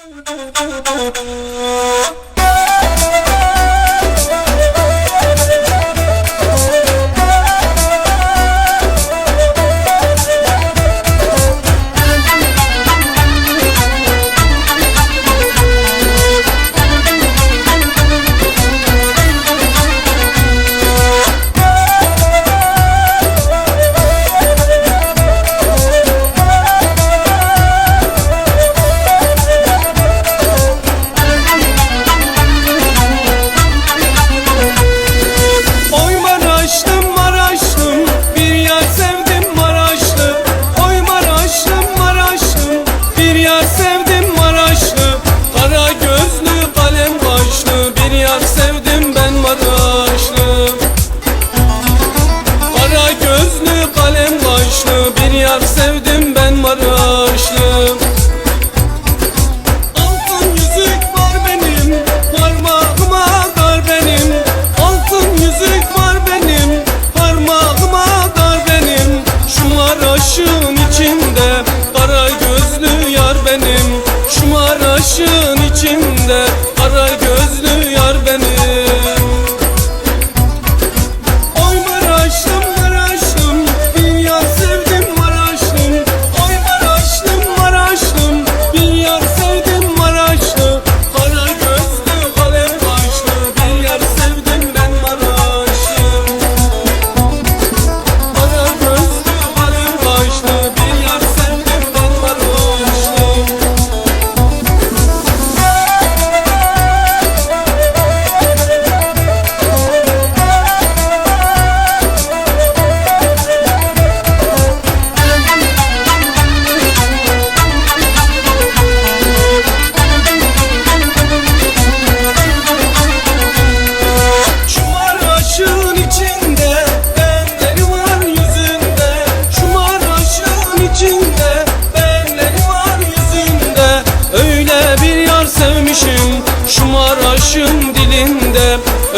Thank you. love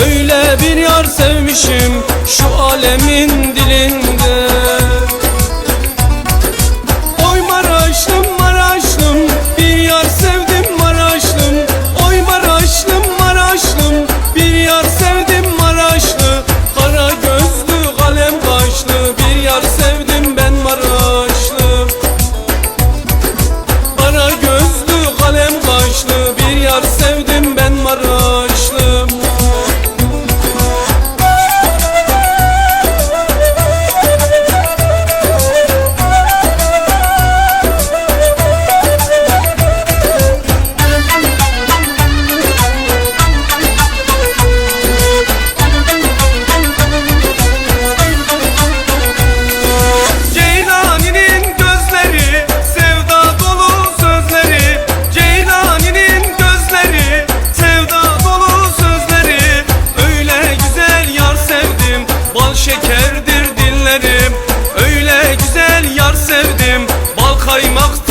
Öyle bir yar sevmişim şu dilinde kaymak